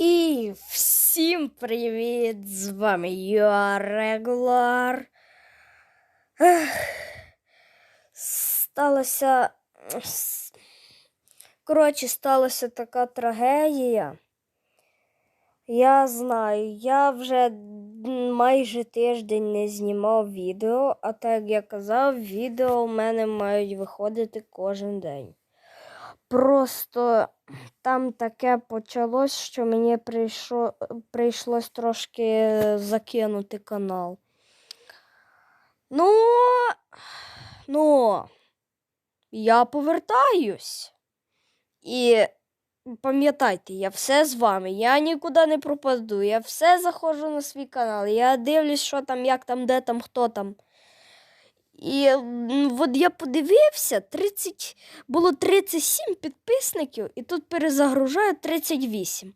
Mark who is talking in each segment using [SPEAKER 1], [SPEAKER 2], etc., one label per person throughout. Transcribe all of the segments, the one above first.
[SPEAKER 1] І всім привіт! З вами я Регуляр. Ех, Сталося. Коротше, сталася така трагедія. Я знаю, я вже майже тиждень не знімав відео, а так як я казав, відео в мене мають виходити кожен день. Просто там таке почалось, що мені прийшло, прийшлось трошки закинути канал. Ну, ну, я повертаюсь. І пам'ятайте, я все з вами. Я нікуди не пропаду. Я все заходжу на свій канал. Я дивлюсь, що там, як там, де там, хто там. І от я подивився, 30, було 37 підписників, і тут перезагружаю 38.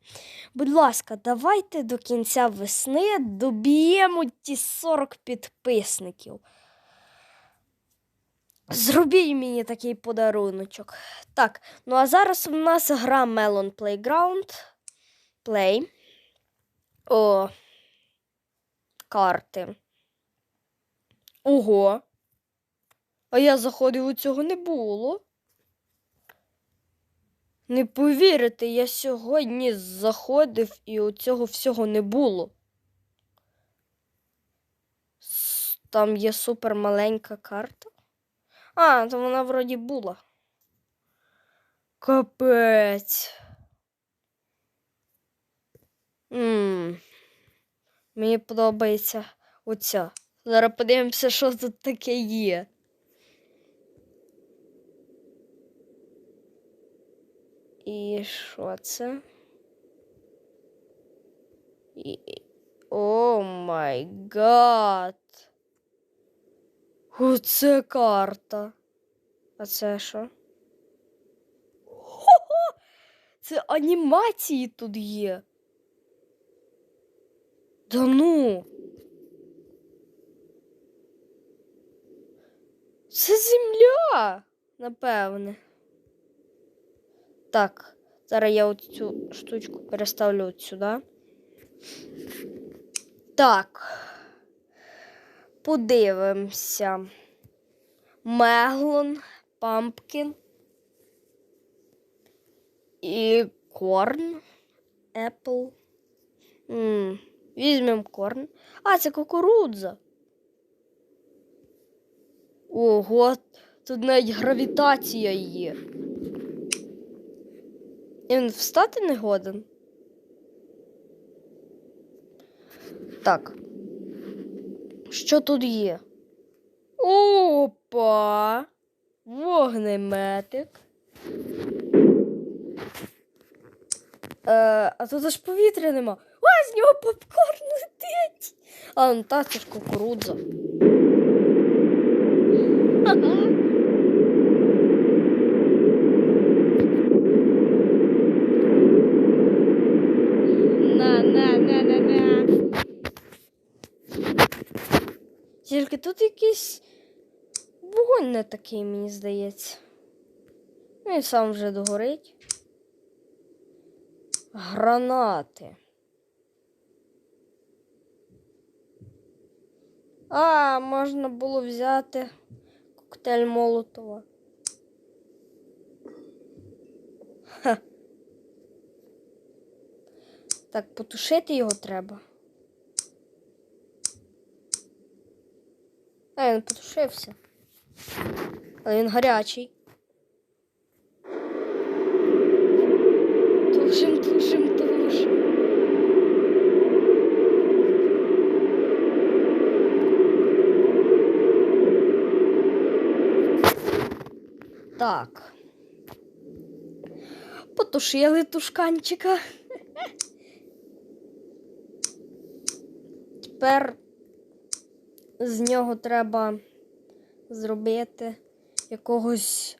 [SPEAKER 1] Будь ласка, давайте до кінця весни доб'ємо ті 40 підписників. Зробіть мені такий подаруночок. Так, ну а зараз у нас гра Melon Playground. Play. О. Карти. Ого. А я заходив, у цього не було. Не повірите, я сьогодні заходив і у цього всього не було. Там є супер маленька карта. А, то вона вроді була. Капець. М, Мені подобається оця. Зараз подивимося, що тут таке є. І що це? І... О май гад. Оце карта. А це що? Хо-хо! Це анімації тут є. Да ну. Це земля, напевне. Так, зараз я цю штучку переставлю от сюди. Так. Подивимося. Меглон, пампкін і корн, епл. Візьмемо корн. А, це кукурудза. Ого, тут навіть гравітація є. І він встати не годен. Так. Що тут є? Опа! Вогнеметик. Е, а тут аж повітря нема. А, з нього попкорн летить. А, ну та це ж кукурудза. Ха-ха. На, на, на, на, на. Тільки тут якийсь вогонь не такий, мені здається. Ну і сам вже догорить. Гранати. А, можна було взяти коктейль Молотова. Ха. Так, потушити його треба. А, він потушився. Але він гарячий. Тушим, тушим, тушим. Так. Потушили тушканчика. Тепер з нього треба зробити якогось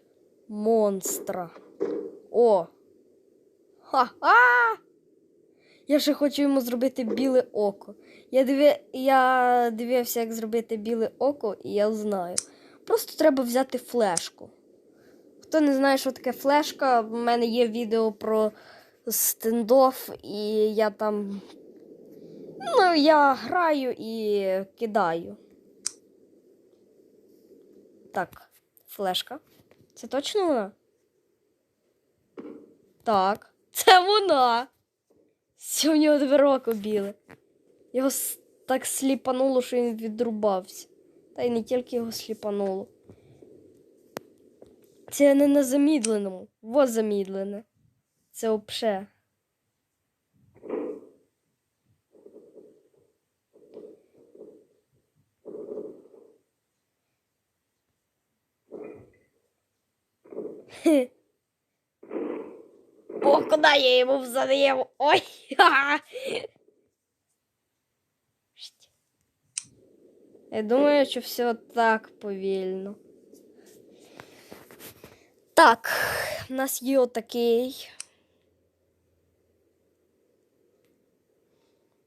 [SPEAKER 1] монстра. О! Ха-ха! Я ще хочу йому зробити біле око. Я, диві... я дивився, як зробити біле око, і я знаю. Просто треба взяти флешку. Хто не знає, що таке флешка, в мене є відео про стендоф, і я там. Ну, я граю і кидаю. Так, флешка. Це точно вона? Так, це вона. Сьогодні нього року біле. Його так сліпануло, що він відрубався. Та й не тільки його сліпануло. Це не на замідленому, во замідлене. Це обше. Хе. О, куди я йому взадив? Ой! Я думаю, що все так повільно. Так, у нас є отакий.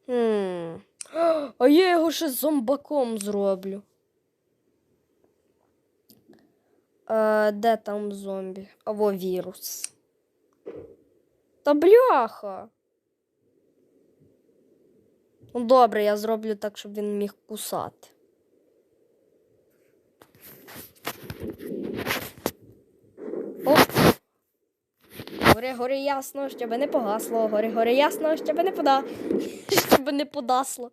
[SPEAKER 1] Хм. А я його ще зомбаком зроблю. Е, де там зомбі? Або вірус. Та бляха. Ну, добре, я зроблю так, щоб він міг кусати. О! Гори ясно, щоб не погасло. Гори ясно, щоб не пода. щоб не подасло.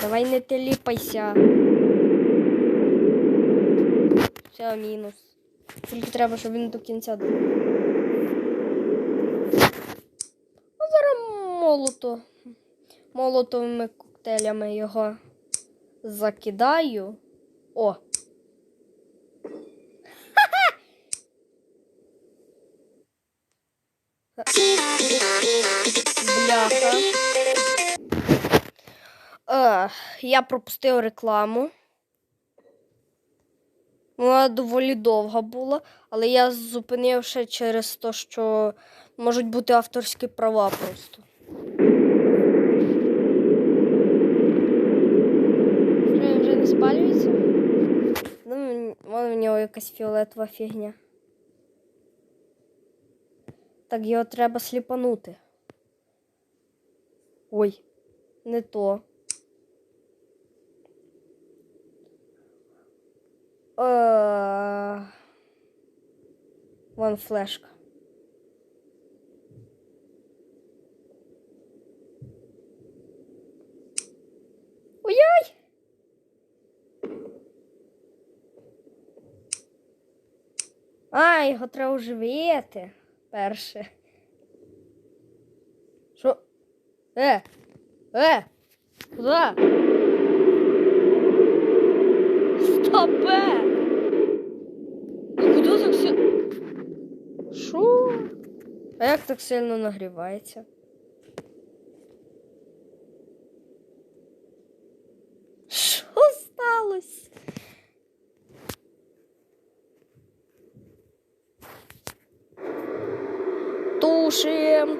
[SPEAKER 1] Давай не теліпайся. Все, мінус. Тільки треба, щоб він до кінця був. Ну, зараз молото. Молотовими коктейлями його закидаю. О! Бляха. Е, я пропустив рекламу. Вона доволі довга була, але я зупинив ще через те, що можуть бути авторські права просто. Що він вже не спалюється? Ну, вон в нього якась фіолетова фігня. Так його треба сліпанути. Ой, не то. Е, Вон флешка. Ой-ой! А, його треба оживити перше. Що? Е! Е! Куда? Стопе! А куди так сильно? Що? А як так сильно нагрівається? Що сталося? Тушим.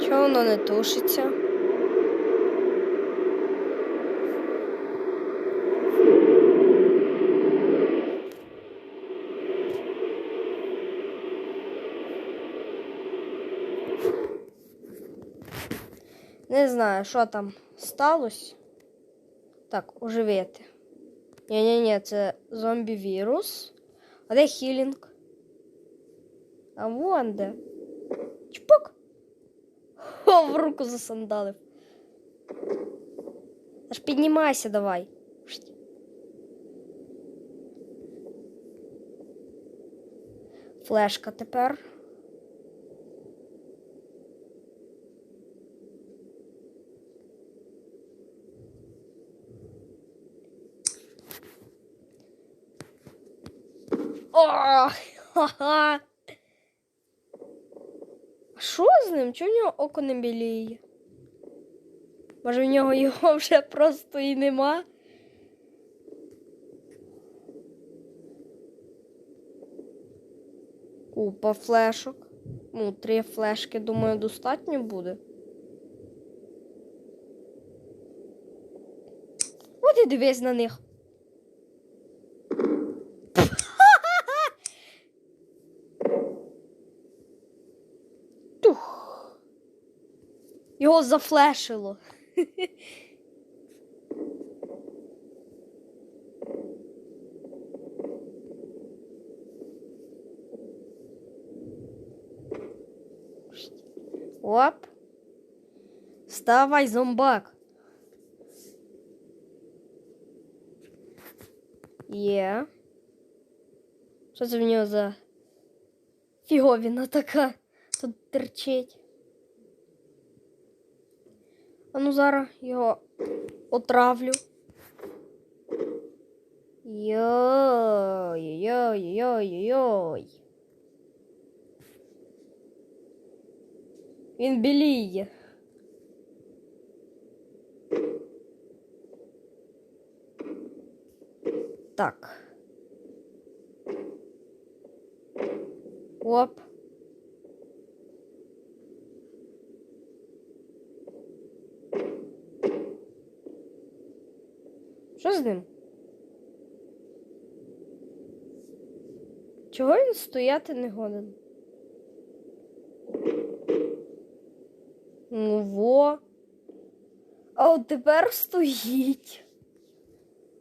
[SPEAKER 1] Чого воно не тушиться? Не знаю, що там сталося. Так, оживити. Ні-ні-ні, це зомбі-вірус. А де хілінг? А вон де. Чпок. О, в руку засандалив. Аж піднімайся давай. Флешка тепер. О, ха-ха. Що з ним? Чого в нього око не біліє? Може в нього його вже просто і нема? Купа флешок. Ну, три флешки, думаю, достатньо буде. От і дивись на них. Його зафлешило. Оп. Вставай, зомбак. Є. Що це в нього за фіговіна така тут терчить? А ну зараз його отравлю. Йой-йой-йой-йой-йой. Він біліє. Так. Оп. Що з ним? Чого він стояти не годен? Ну во. А от тепер стоїть.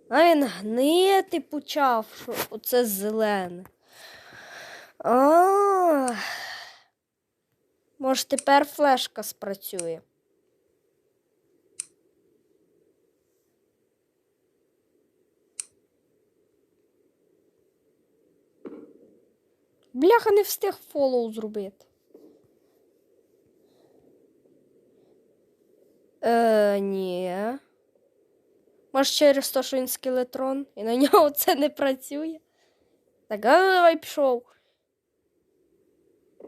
[SPEAKER 1] А він гнити почав, що оце зелене. А. Може, тепер флешка спрацює. Бляха не встиг фоллоу зробити. Е, ні. Може, через те, що він скелетрон, і на нього це не працює. Так, а ну давай пішов.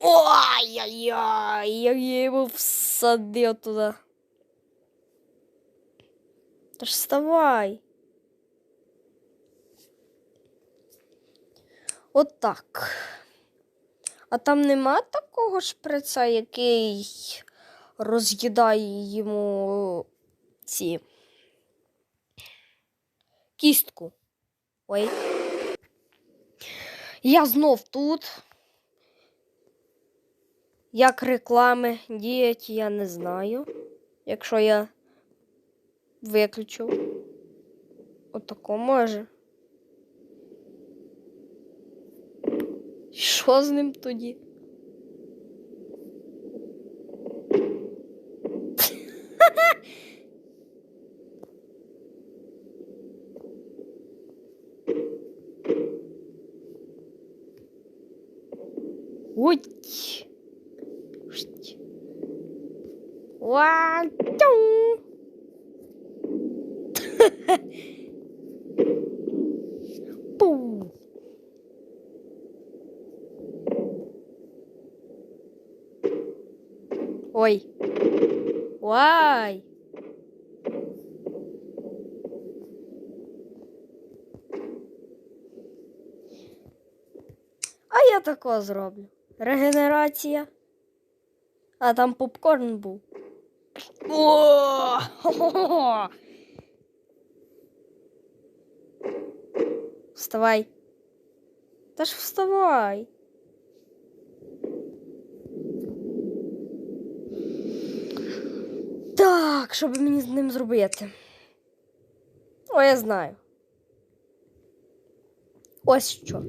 [SPEAKER 1] Ой-ой-ой, як я його всадив туди. Та ж вставай. От так. А там нема такого шприца, який роз'їдає йому ці кістку. Ой. Я знов тут. Як реклами діють, я не знаю. Якщо я виключу. Отако може. Що з ним тоді? Ой. Шть. Вай. А я тако зроблю. Регенерація. А там попкорн був. О! Вставай. Та ж вставай. Так, що би мені з ним зробити? О, я знаю. Ось що.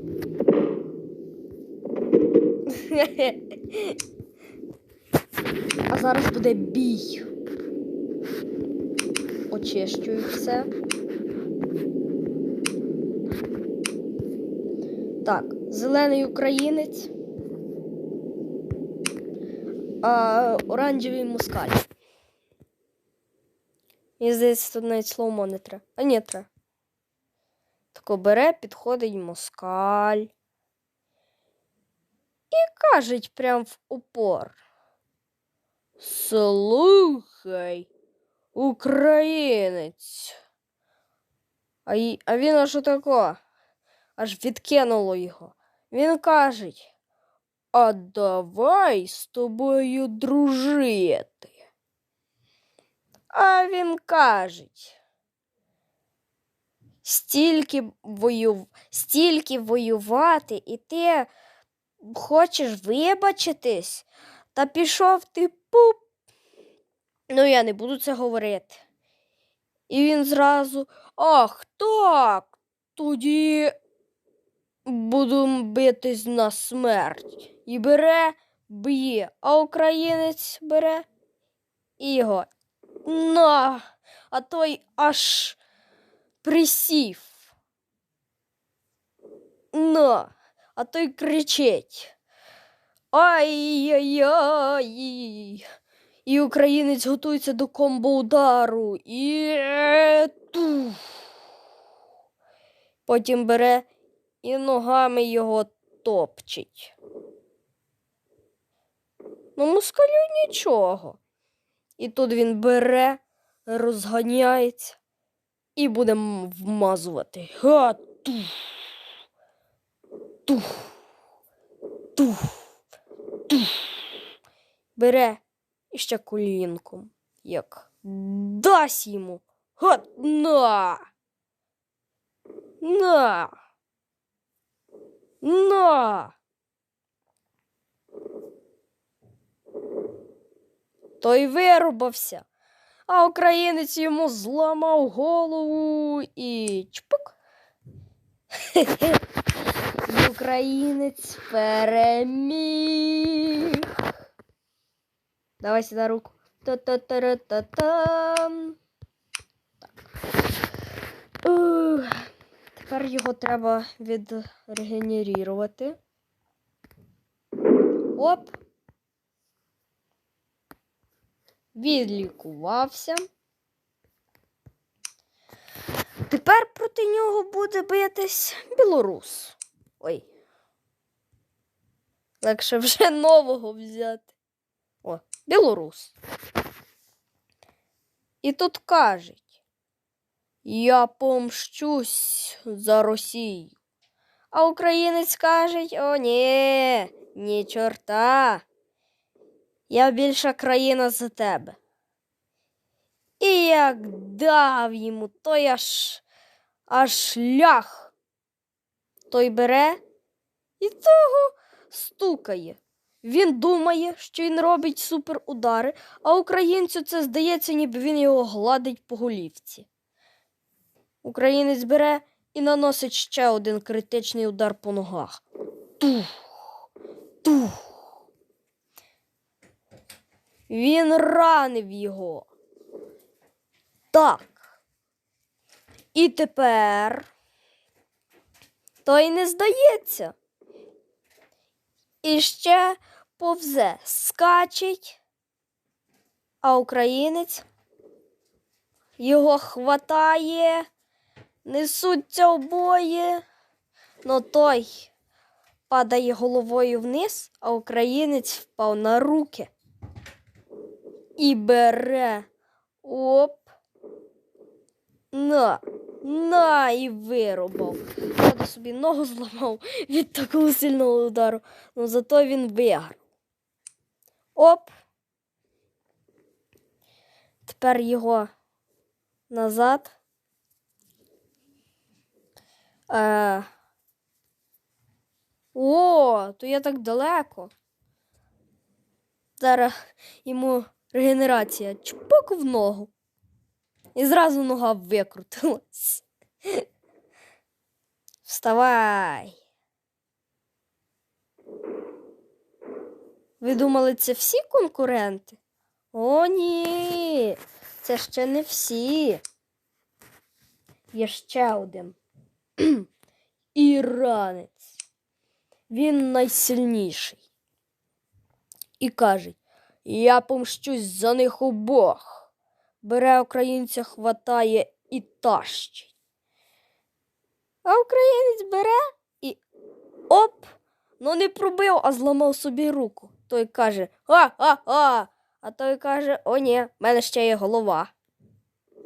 [SPEAKER 1] А зараз буде бій. Очищую все. Так, зелений українець. А оранжевий москаль. Мені здається, тут навіть слоумо не треба. А ні, треба. Тако бере, підходить москаль. І кажуть прям в упор. Слухай, українець. А, й- а він аж отако, аж відкинуло його. Він каже, а давай з тобою дружити. А він каже, стільки, вою... стільки воювати, і ти хочеш вибачитись, та пішов ти пуп. Ну, я не буду це говорити. І він зразу, ах, так, тоді буду битись на смерть. І бере, б'є, а українець бере і його на, а той аж присів. На, а той кричить. Ай-яй-яй. І українець готується до комбо-удару. І туф. Потім бере і ногами його топчить. Ну, москалю нічого. І тут він бере, розганяється і буде вмазувати. Га, туф. Туф. Туф. Туф. Бере і ще колінком, як дасть йому. Га, на. На. На. Той вирубався, а українець йому зламав голову і чпок. І українець переміг. Давай сюди руку. Та-та-та-та-там. Тепер його треба відрегенерувати. Оп. Відлікувався. Тепер проти нього буде битись білорус. Ой. Легше вже нового взяти. О, білорус. І тут кажуть, я помщусь за Росію. А українець каже, о, ні, ні чорта. Я більша країна за тебе. І як дав йому, той аж аж лях. Той бере і того стукає. Він думає, що він робить суперудари, а українцю це здається, ніби він його гладить по голівці. Українець бере і наносить ще один критичний удар по ногах. Тух, тух. Він ранив його. Так. І тепер той не здається. І ще повзе скачить, а українець його хватає, несуться обоє, но той падає головою вниз, а українець впав на руки і бере оп. На, на і вирубав. Правда, собі ногу зламав від такого сильного удару, але зато він виграв. Оп. Тепер його назад. Е... О, то я так далеко. Зараз йому регенерація чпок в ногу. І зразу нога викрутилась. Вставай. Ви думали, це всі конкуренти? О, ні, це ще не всі. Є ще один. Іранець. Він найсильніший. І каже, я помщусь за них обох. Бере українця, хватає і тащить. А українець бере і оп! Ну не пробив, а зламав собі руку. Той каже Ха-ха-ха! А той каже, о, ні, в мене ще є голова.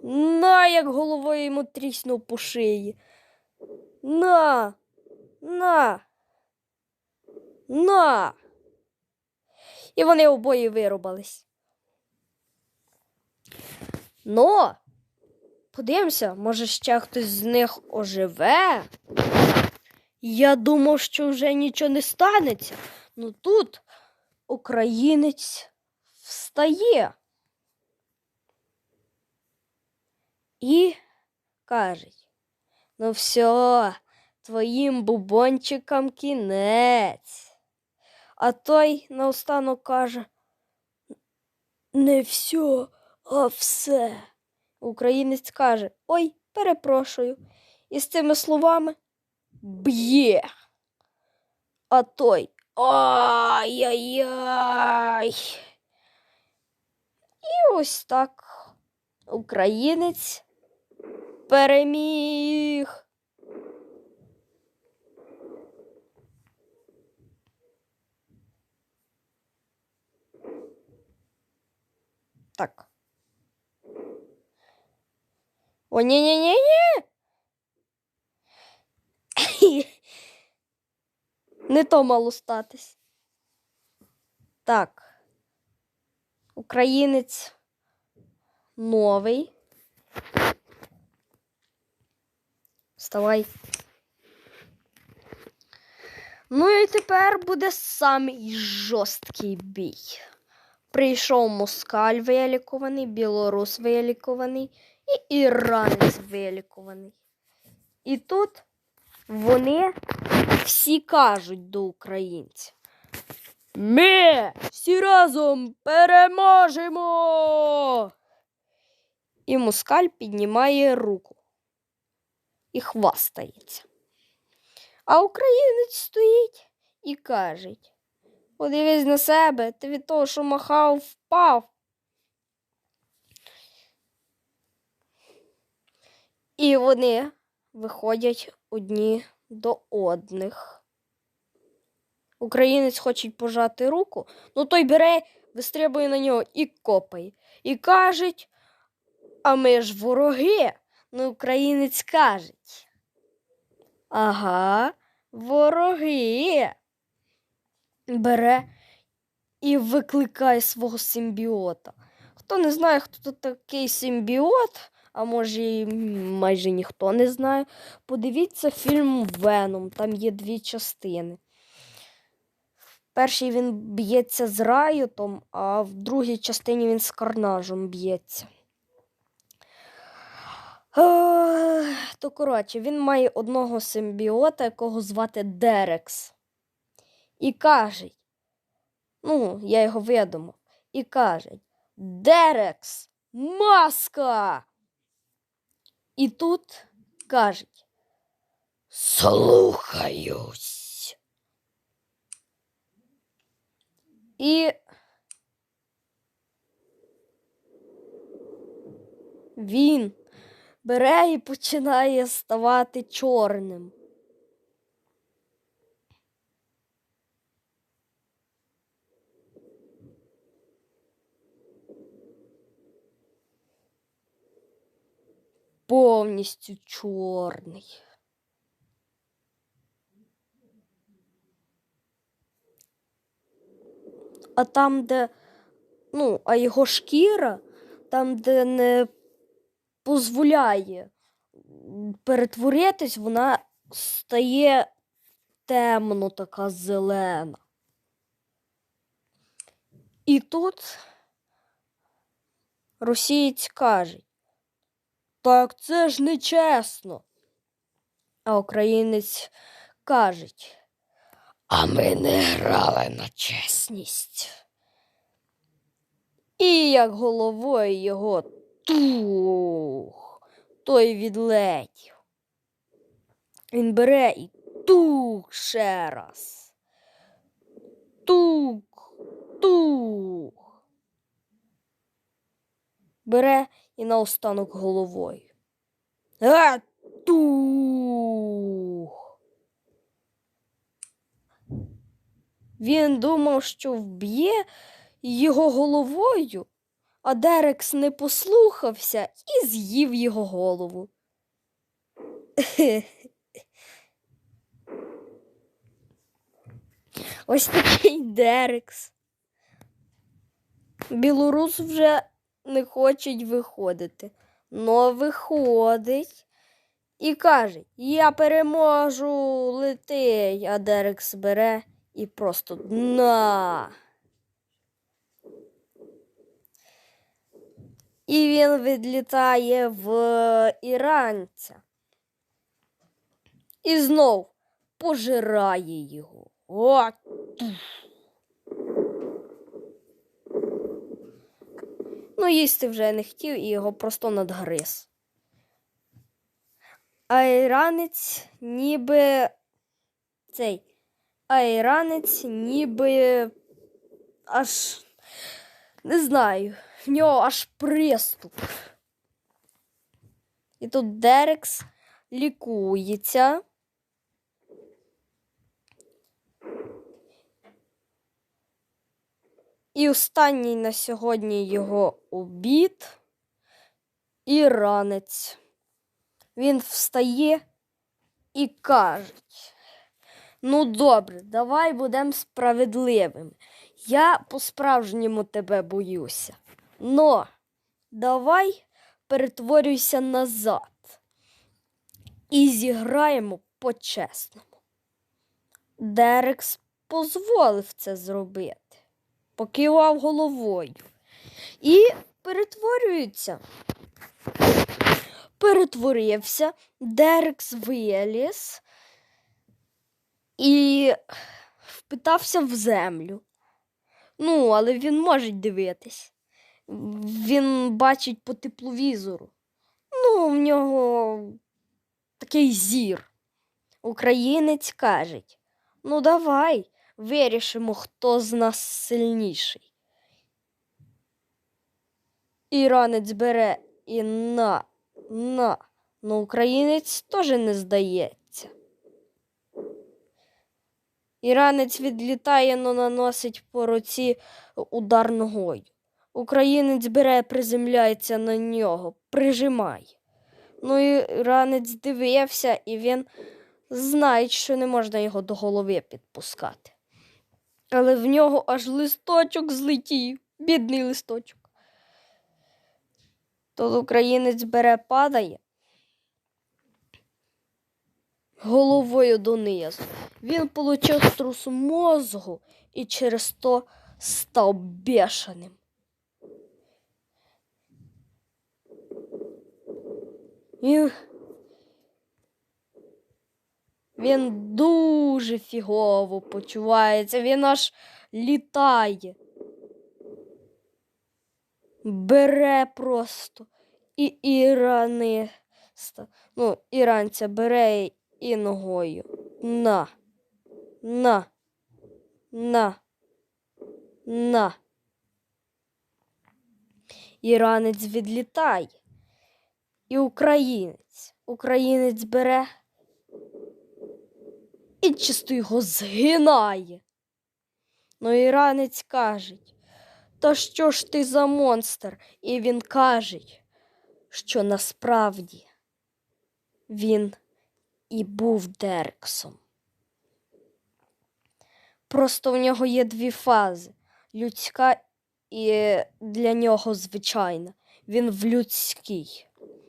[SPEAKER 1] На, як головою йому тріснув по шиї. На, на, на. І вони обоє вирубались. Но, подивимося, може ще хтось з них оживе. Я думав, що вже нічого не станеться. Ну тут українець встає і каже: Ну все, твоїм бубончикам кінець. А той наостанок каже: Не все, а все. Українець каже: Ой, перепрошую. І з цими словами б'є. А той ай-яй-яй. І ось так українець переміг. Так. О, ні-ні-ні-ні. Не то мало статись. Так. Українець новий. Вставай. Ну і тепер буде самий жорсткий бій. Прийшов москаль вилікуваний, білорус вилікуваний і іранець вилікуваний. І тут вони всі кажуть до українця. Ми всі разом переможемо. І москаль піднімає руку і хвастається. А українець стоїть і каже: Подивись на себе, ти від того, що махав, впав. І вони виходять одні до одних. Українець хоче пожати руку, ну той бере, вистрибує на нього і копає. І кажуть, а ми ж вороги. Ну, українець каже. Ага, вороги. Бере і викликає свого симбіота. Хто не знає, хто тут такий симбіот, а може і майже ніхто не знає, подивіться фільм Веном. Там є дві частини. Першій він б'ється з Райотом, а в другій частині він з Карнажем б'ється. То, коротше, він має одного симбіота, якого звати Дерекс. І кажуть, ну, я його видумав, і кажуть, Дерекс, маска! І тут кажуть, слухаюсь. І він бере і починає ставати чорним. Повністю чорний. А там, де, ну, а його шкіра, там, де не дозволяє перетворитись, вона стає темно така зелена. І тут росієць каже, так це ж не чесно. А українець каже, а ми не грали на чесність. І як головою його тух, той відлетів. Він бере і тух ще раз. Тук, тух. Бере і наостанок головою. А, тух. Він думав, що вб'є його головою, а Дерекс не послухався і з'їв його голову. Ось такий Дерекс. Білорус вже не хочуть виходити. Но виходить і каже: Я переможу, летить, а Дерекс бере і просто на. І він відлітає в іранця. І знов пожирає його. О! Ну, їсти вже не хотів і його просто надгриз. А іранець ніби цей. А ніби аж не знаю, в нього аж приступ. І тут Дерекс лікується. І останній на сьогодні його обід і ранець. Він встає і каже: Ну, добре, давай будемо справедливими. Я по-справжньому тебе боюся. Но давай перетворюйся назад і зіграємо по-чесному. Дерекс дозволив це зробити, покивав головою і перетворюється. Перетворився, Дерекс виліз і впитався в землю. Ну, але він може дивитись. Він бачить по тепловізору. Ну, в нього такий зір. Українець каже: ну, давай вирішимо, хто з нас сильніший. Іранець бере і на, на. Ну, українець теж не здається. Іранець відлітає, но наносить по руці удар ногою. Українець бере, приземляється на нього, прижимає. Ну, іранець дивився, і він знає, що не можна його до голови підпускати. Але в нього аж листочок злетів, бідний листочок. Тут українець бере, падає головою донизу. Він получив струс мозгу і через то став бешеним. І він дуже фігово почувається, він аж літає. Бере просто і іраниста, ну, іранця бере і ногою. На, на, на, на. Іранець відлітає. І українець. Українець бере і чисто його згинає. Ну, іранець каже, та що ж ти за монстр? І він каже, що насправді він і був Дерксом. Просто в нього є дві фази людська і для нього звичайна. Він в людській.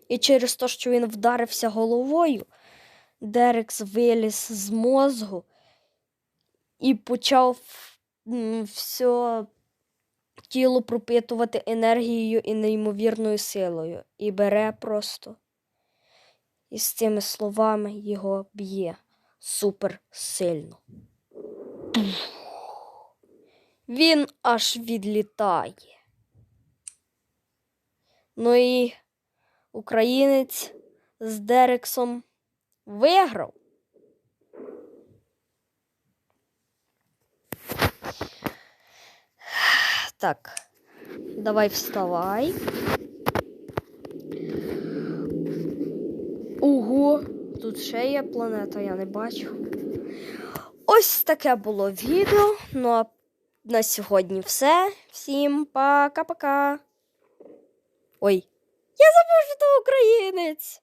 [SPEAKER 1] І через те, що він вдарився головою, Дерекс виліз з мозгу і почав все тіло пропитувати енергією і неймовірною силою. І бере просто. І з цими словами його б'є супер сильно. Він аж відлітає. Ну і українець з Дерексом виграв. Так, давай вставай. Ого, тут ще є планета, я не бачу. Ось таке було відео. Ну а на сьогодні все. Всім пока-пока. Ой, я забув, що ти українець.